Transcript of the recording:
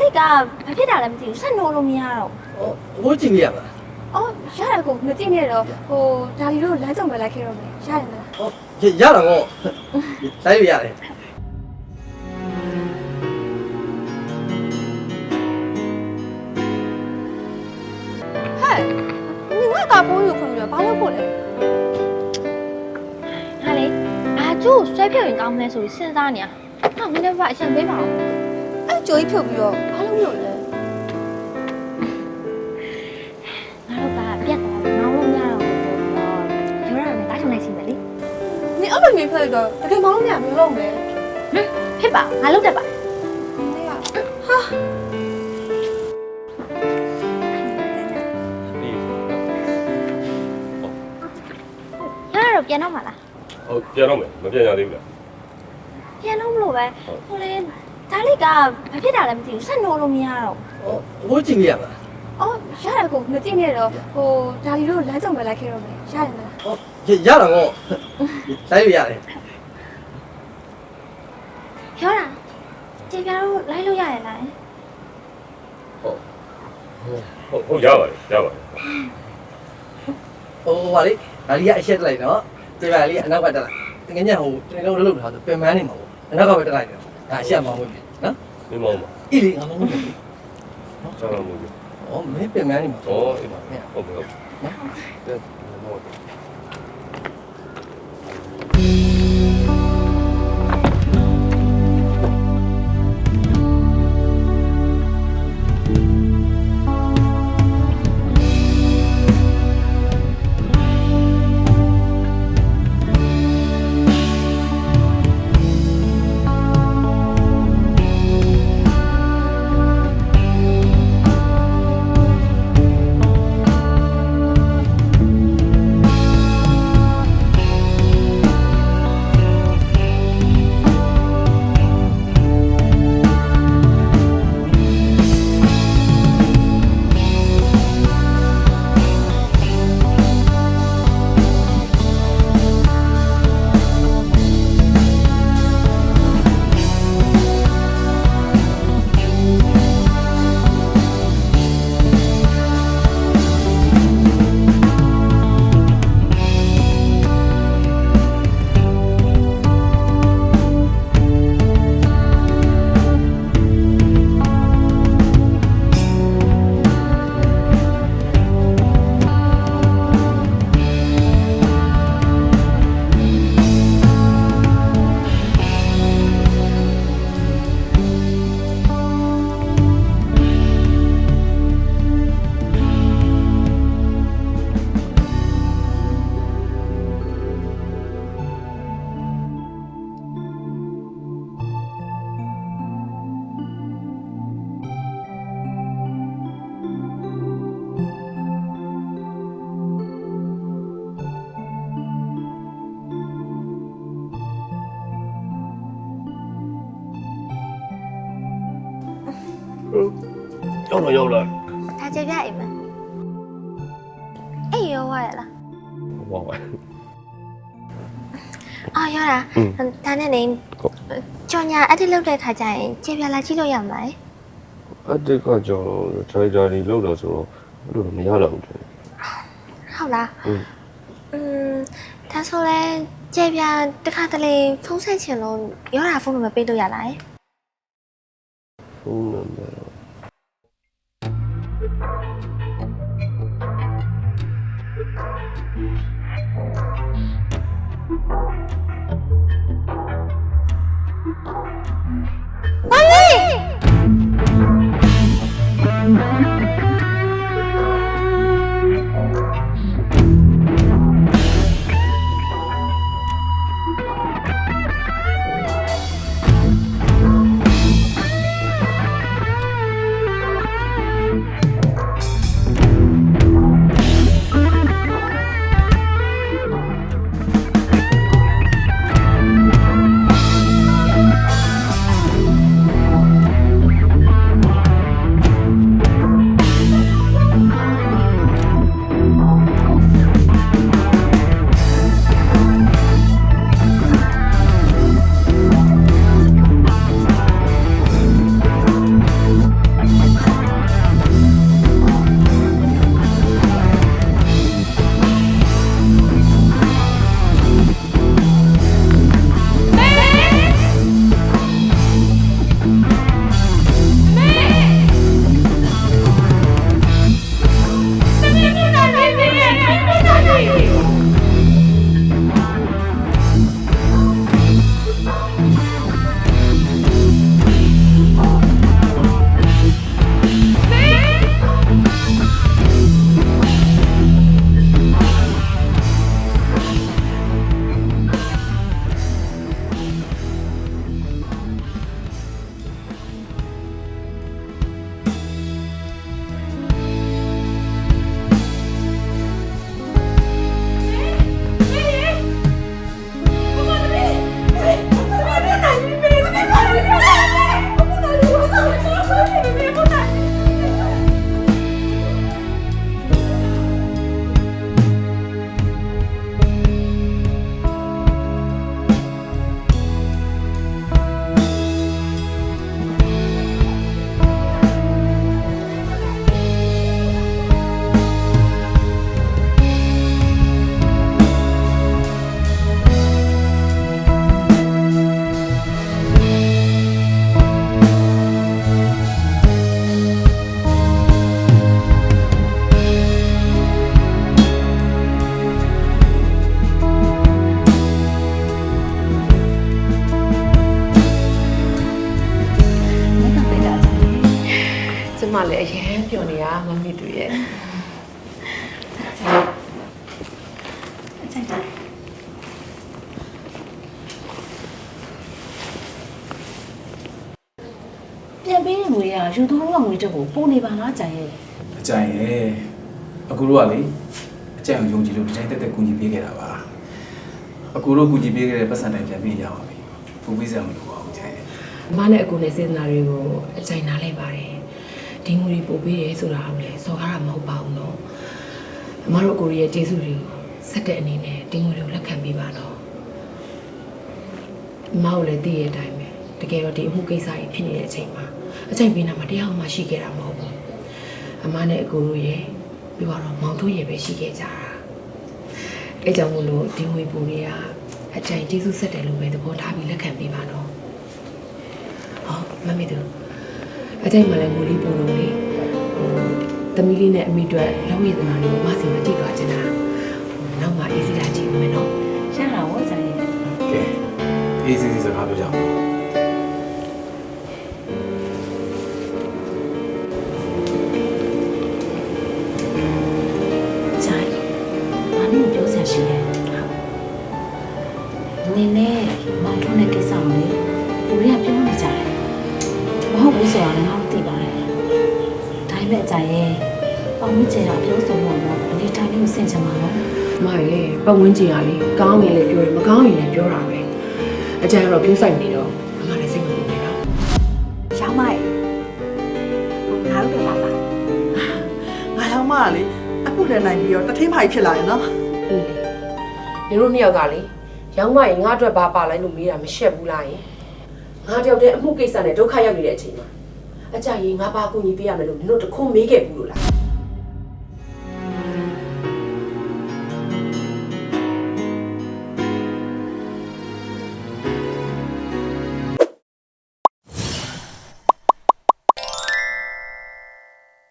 လေးကဘာဖြစ်တာလဲမသိဘူးဆက်နိုးလို့မရတော့ဟောဘိုးကြည့်ပြရမလားအော်ရတယ်ကိုမသိနေတော့ဟိုဒါလီတို့လမ်းကြုံပဲလိုက်ခဲ့တော့မယ်ရတယ်မလားဟောရရတာကောလိုက်ရရတယ်ဟဲ့နင်ကကပိုးယူခွင့်ပြီးတော့ဘာလို့ဖို့လဲဟာလေအာကျိုးဆွဲဖြုတ်ရင်ကောင်းမလဲဆိုပြီးစဉ်းစားနေရဟာမင်းလည်းဘာအရှင်ပေးပါဦး အဲ့ကြိုးကြီးဖြုတ်ပြီးတော့ဘာလို့မလုပ်လဲငါတို့ကပြတ်သွားပြီမောင်းလို့မရတော့ဘူးဆိုတော့ရောရမယ်တားချုံလိုက်စီမယ်လေနင်အဲ့လိုမျိုးဖြုတ်တော့တကယ်မောင်းလို့မရဘူးလို့မယ်ဟမ်ဖြစ်ပါငါလုပ်တတ်ပါနင်ကဟာရောရတော့ပြန်တော့မှာလားဟုတ်ပြန်တော့မယ်မပြန်ရသေးဘူးလားပြန်တော့မလို့ပဲဟိုလေ ဒါလေးကဘာဖြစ်တာလဲမသိဘူးဆက်နိုးလို့မရတော့ဟောဘိုးကြည့်ပြရမလားအော်ရတယ်ကိုမသိနေတော့ဟိုဒါလီတို့လမ်းကြုံပဲလိုက်ခဲ့တော့မယ်ရတယ်မလားဟောရရတာကောလိုက်ရရတယ်ရောတာကျေပြားတို့လိုက်လို့ရရလားဟုတ်ဟုတ်ရပါတယ်ရပါတယ်ဟိုဟာလေဒါလေးကအရှက်တက်လိုက်နော်ကြည့်ပါလေးအနောက်ကတက်လိုက်တကယ်ညဟိုတင်လုံးလုံးထားဆိုပင်မန်းနေမှာပေါ့အနောက်ကပဲတက်လိုက်တယ် ဒါအရှက်မောင်းဝင်ပြီနော်မင်းမောင်းပါအေးလေငါမောင်းဝင်ပြီဆောင်းလို့မဟုတ်ဘူးဟောမင်းပင်မန်းနေမှာဟောအေးပါဟုတ်ကဲ့ဟုတ်ကဲ့နော် ရောက်တော့ရောက်လာ ဒါကျေပြအိမ်မအေးရောရလား ဟောပါ အော်ရောတာ อืม ဒါနဲ့နေကြော်ညာအဲ့ဒီလောက်တဲ့ခါကျရင်ကျေပြလာကြည့်လို့ရမှာလေ အတိတ်ကကြောင့်ဒရိုက်တာတွေလောက်တော့ဆိုတော့ဘယ်လိုမရတော့ဘူး ဟုတ်လား อืม อืมဒါဆိုလဲကျေပြတခါတလေဖုန်းဆက်ချင်လို့ရောတာဖုန်းနံပါတ်ပေးလို့ရလား ဖုန်းနံပါတ် ဟ ပျော်နေတာမမီတူရဲ့ပြန်ပေးတဲ့ငွေကယူသွားတော့ငွေတက်ကိုပို့နေပါလားကြာရဲ့အကြိုင်ရဲ့အကူတို့ကလေအကြိုင်ကိုယုံကြည်လို့ဒီတိုင်းတက်တက်ကူညီပေးခဲ့တာပါအကူတို့ကူညီပေးခဲ့တဲ့ပတ်စံတိုင်းပြန်ပေးရပါပြီပူပေးစရာမလိုပါဘူးအကြိုင်ရဲ့အမနဲ့အကူနဲ့စေတနာတွေကိုအကြိုင်နားလဲပါတယ် ဒီငွေတွေပို့ပေးတယ်ဆိုတာကိုလည်းစော်ကားတာမဟုတ်ပါဘူးနော်အမတို့အကူရဲ့ကျေးဇူးတွေကိုဆက်တဲ့အနေနဲ့ဒီငွေတွေကိုလက်ခံပေးပါတော့အမကိုလည်းသိရတဲ့အတိုင်းပဲတကယ်တော့ဒီအမှုကိစ္စကြီးဖြစ်နေတဲ့အချိန်မှာအကြိုင်ပေးနာမှာတရားမှရှိခဲ့တာမဟုတ်ဘူးအမနဲ့အကူတို့ရဲ့ပြီးတော့မောင်တို့ရဲ့ပဲရှိခဲ့ကြတာအဲကြောင့်မို့လို့ဒီငွေပို့တွေကအကြိုင်ကျေးဇူးဆက်တယ်လို့ပဲသဘောထားပြီးလက်ခံပေးပါတော့ဟောမမေတို့ အကြိုက်မှလည်းငိုလေးပုံလုံးလေးဟိုသမီးလေးနဲ့အမိအတွက်လုံးရည်သမားလေးကိုမဆီမကြည့်သွားချင်တာဟိုနောက်မှအေးစီလာကြည့်ဦးမယ်နော်ရှင်းလာဝကြာရဲ့ကဲအေးစီစီစကားပြောကြအောင်ကြာရဲ့ဘာလို့ပြောစရာရှိလဲနင်းနဲ့မောင်ထုံးတဲ့ကိစ္စကိုလေလူတွေကပြောနေကြတယ်မဟုတ်ဘူးဆိုတာလည်းငါတို့သိပါတယ် ဒါပေမဲ့ကြာရဲ့ပေါင်းမချင်တာပြောဆိုလို့တော့အနေတိုင်းလေးကိုစင်ချင်ပါတော့အမရဲ့ပတ်ဝန်းကျင်ကလေကောင်းရင်လည်းပြောတယ်မကောင်းရင်လည်းပြောတာပဲအကြိုက်ကတော့ပြူးဆိုင်နေတော့အမလည်းစိတ်မပူနဲ့နော်ရောင်းမရဲ့ငါတို့တော့လာပါငါရောက်မှလေအပုလည်းနိုင်ပြီးတော့တထင်းဖိုင်ဖြစ်လာရင်နော်အေးလေညီတို့နှစ်ယောက်ကလေရောင်းမရင်ငါအတွက်ဘာပါလိုက်လို့မေးတာမရှက်ဘူးလားယင်ငါတယောက်တည်းအမှုကိစ္စနဲ့ဒုက္ခရောက်နေတဲ့အချိန်မှာ အကြရင်ငါဘာကူညီပေးရမယ်လို့ညီတို့တခုမေးခဲ့ဘူးလို့လား